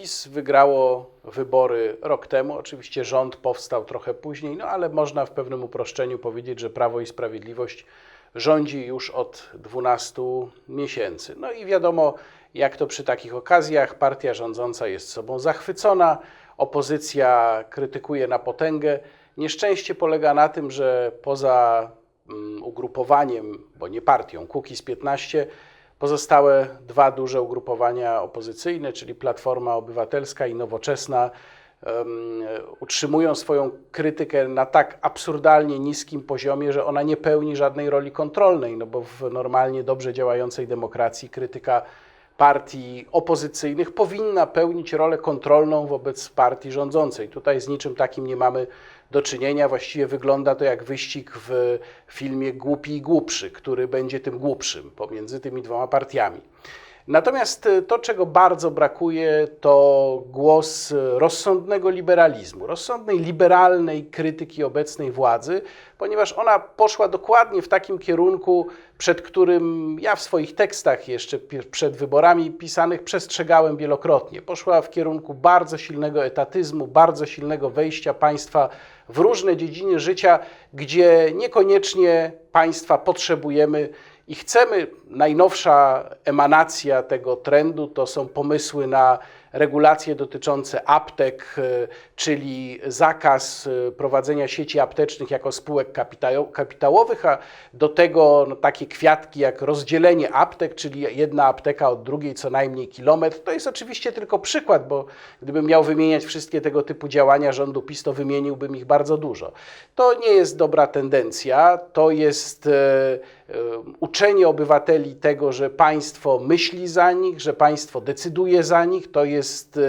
PiS wygrało wybory rok temu. Oczywiście rząd powstał trochę później, no ale można w pewnym uproszczeniu powiedzieć, że Prawo i Sprawiedliwość rządzi już od 12 miesięcy. No i wiadomo, jak to przy takich okazjach, partia rządząca jest sobą zachwycona, opozycja krytykuje na potęgę. Nieszczęście polega na tym, że poza mm, ugrupowaniem, bo nie partią, Kukiz 15, pozostałe dwa duże ugrupowania opozycyjne, czyli Platforma Obywatelska i Nowoczesna, em, utrzymują swoją krytykę na tak absurdalnie niskim poziomie, że ona nie pełni żadnej roli kontrolnej, no bo w normalnie dobrze działającej demokracji krytyka partii opozycyjnych powinna pełnić rolę kontrolną wobec partii rządzącej. Tutaj z niczym takim nie mamy do czynienia. Właściwie wygląda to jak wyścig w filmie Głupi i Głupszy, który będzie tym głupszym pomiędzy tymi dwoma partiami. Natomiast y, to, czego bardzo brakuje, to głos rozsądnego liberalizmu, rozsądnej liberalnej krytyki obecnej władzy, ponieważ ona poszła dokładnie w takim kierunku, przed którym ja w swoich tekstach jeszcze przed wyborami pisanych przestrzegałem wielokrotnie. Poszła w kierunku bardzo silnego etatyzmu, bardzo silnego wejścia państwa w różne dziedziny życia, gdzie niekoniecznie państwa potrzebujemy i chcemy, najnowsza emanacja tego trendu to są pomysły na regulacje dotyczące aptek, y, czyli zakaz y, prowadzenia sieci aptecznych jako spółek kapitałowych, a do tego no, takie kwiatki jak rozdzielenie aptek, czyli jedna apteka od drugiej co najmniej kilometr. To jest oczywiście tylko przykład, bo gdybym miał wymieniać wszystkie tego typu działania rządu PiS, to wymieniłbym ich bardzo dużo. To nie jest dobra tendencja, to jest e, e, uczenie obywateli tego, że państwo myśli za nich, że państwo decyduje za nich, to jest e,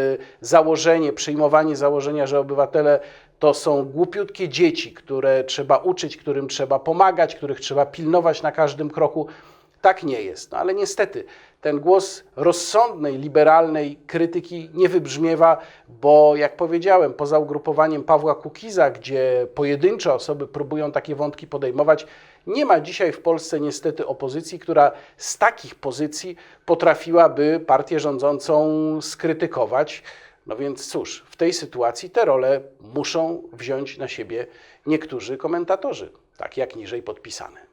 założenie, przyjmowanie założenia, że obywatele to są głupiutkie dzieci, które trzeba uczyć, którym trzeba pomagać, których trzeba pilnować na każdym kroku. Tak nie jest. No ale niestety ten głos rozsądnej, liberalnej krytyki nie wybrzmiewa, bo jak powiedziałem, poza ugrupowaniem Pawła Kukiza, gdzie pojedyncze osoby próbują takie wątki podejmować, nie ma dzisiaj w Polsce niestety opozycji, która z takich pozycji potrafiłaby partię rządzącą skrytykować. No więc cóż, w tej sytuacji te role muszą wziąć na siebie niektórzy komentatorzy, tak jak niżej podpisane.